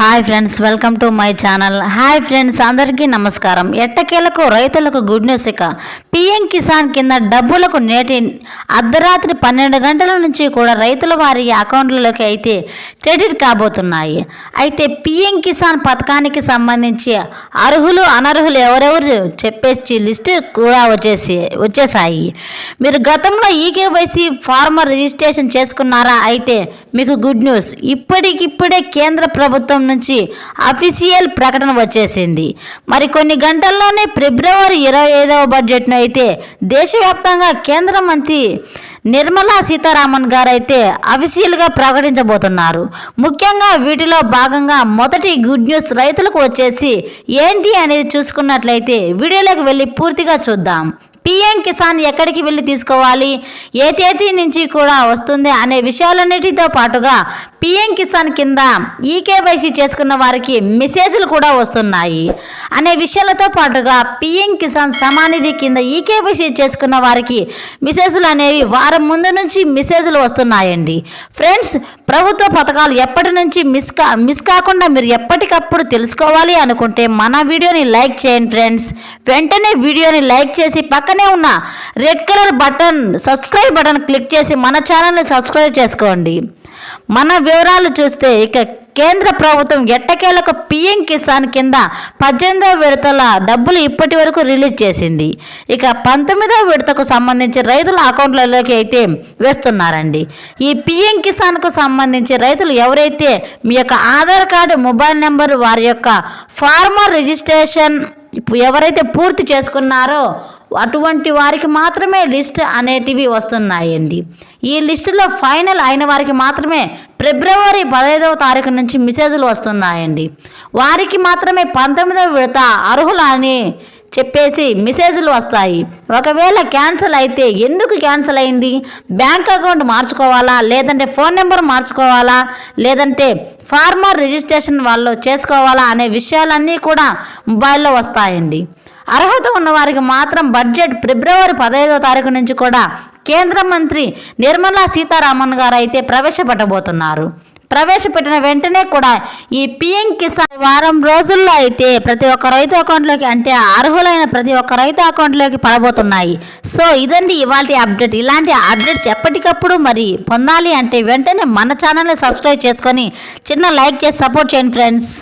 Hi friends welcome to my channel hi friends అందరికీ నమస్కారం. ఎట్టకేలకు రైతులకు గుడ్ న్యూస్ ఇక. పిఎం కిసాన్ కింద డబ్బులకు నేటి అర్ధరాత్రి పన్నెండు గంటల నుంచి కూడా రైతుల వారి అకౌంట్లలోకి అయితే క్రెడిట్ కాబోతున్నాయి. అయితే పిఎం కిసాన్ పథకానికి సంబంధించి అర్హులు అనర్హులు ఎవరెవరు చెప్పేసి లిస్టు కూడా వచ్చేసి వచ్చేసాయి మీరు గతంలో ఈకేవైసీ ఫార్మర్ రిజిస్ట్రేషన్ చేసుకున్నారా? అయితే మీకు గుడ్ న్యూస్ ఇప్పటికిప్పుడే కేంద్ర ప్రభుత్వం నుంచి అఫీషియల్ ప్రకటన వచ్చేసింది. మరి కొన్ని గంటల్లోనే ఫిబ్రవరి ఇరవై ఐదవ బడ్జెట్ను అయితే దేశవ్యాప్తంగా కేంద్ర మంత్రి నిర్మలా సీతారామన్ గారైతే అఫీషియల్గా ప్రకటించబోతున్నారు. ముఖ్యంగా వీటిలో భాగంగా మొదటి గుడ్ న్యూస్ రైతులకు వచ్చేసి ఏంటి అనేది చూసుకున్నట్లయితే వీడియోలోకి వెళ్ళి పూర్తిగా చూద్దాం. పిఎం కిసాన్ ఎక్కడికి వెళ్ళి తీసుకోవాలి? ఏ తేదీ నుంచి కూడా వస్తుంది అనే విషయాలన్నిటితో పాటుగా పిఎం కిసాన్ కింద ఈకేవైసీ చేసుకున్న వారికి మెసేజ్లు కూడా వస్తున్నాయి. అనే విషయాలతో పాటుగా పిఎం కిసాన్ సమానిధి కింద ఈకేవైసీ చేసుకున్న వారికి మెసేజ్లు అనేవి వారం ముందు నుంచి మెసేజ్లు వస్తున్నాయండి. ఫ్రెండ్స్ ప్రభుత్వ పథకాలు ఎప్పటి నుంచి మిస్ కా మిస్ కాకుండా మీరు ఎప్పటికప్పుడు తెలుసుకోవాలి అనుకుంటే మన వీడియోని లైక్ చేయండి ఫ్రెండ్స్. వెంటనే వీడియోని లైక్ చేసి పక్కన ఉన్న red colour button subscribe button click చేసి మన ఛానల్ని సబ్స్క్రైబ్ చేసుకోండి. మన వివరాలు చూస్తే ఇక కేంద్ర ప్రభుత్వం ఎట్టకేలకు పిఎం కిసాన్ కింద పద్దెనిమిదవ విడతల డబ్బులు ఇప్పటి వరకు రిలీజ్ చేసింది. ఇక పంతొమ్మిదవ విడతకు సంబంధించి రైతుల అకౌంట్లలోకి అయితే వేస్తున్నారండి. ఈ పిఎం కిసాన్కు సంబంధించి రైతులు ఎవరైతే మీ యొక్క ఆధార్ కార్డు మొబైల్ నెంబర్ వారి యొక్క ఫార్మర్ రిజిస్ట్రేషన్ ఎవరైతే పూర్తి చేసుకున్నారో అటువంటి వారికి మాత్రమే లిస్ట్ అనేటివి వస్తున్నాయండి. ఈ లిస్టులో ఫైనల్ అయిన వారికి మాత్రమే ఫిబ్రవరి పదహైదవ తారీఖు నుంచి మెసేజ్లు వస్తున్నాయండి. వారికి మాత్రమే పంతొమ్మిదవ విడత అర్హులని అని చెప్పేసి మెసేజ్లు వస్తాయి. ఒకవేళ క్యాన్సిల్ అయితే ఎందుకు క్యాన్సిల్ అయింది? బ్యాంక్ అకౌంట్ మార్చుకోవాలా? లేదంటే ఫోన్ నెంబర్ మార్చుకోవాలా? లేదంటే ఫార్మర్ రిజిస్ట్రేషన్ వాళ్ళు చేసుకోవాలా? అనే విషయాలన్నీ కూడా మొబైల్లో వస్తాయండి. అర్హత ఉన్నవారికి మాత్రం బడ్జెట్ ఫిబ్రవరి పదహైదో తారీఖు నుంచి కూడా కేంద్ర మంత్రి నిర్మలా సీతారామన్ గారు అయితే ప్రవేశపెట్టబోతున్నారు. ప్రవేశపెట్టిన వెంటనే కూడా ఈ పిఎం కిసాన్ వారం రోజుల్లో అయితే ప్రతి ఒక్క రైతు అకౌంట్లోకి అంటే అర్హులైన ప్రతి ఒక్క రైతు అకౌంట్లోకి పడబోతున్నాయి. సో ఇదండి ఇవాళ అప్డేట్. ఇలాంటి అప్డేట్స్ ఎప్పటికప్పుడు మరి పొందాలి అంటే వెంటనే మన ఛానల్ని సబ్స్క్రైబ్ చేసుకొని చిన్న లైక్ చేసి సపోర్ట్ చేయండి ఫ్రెండ్స్.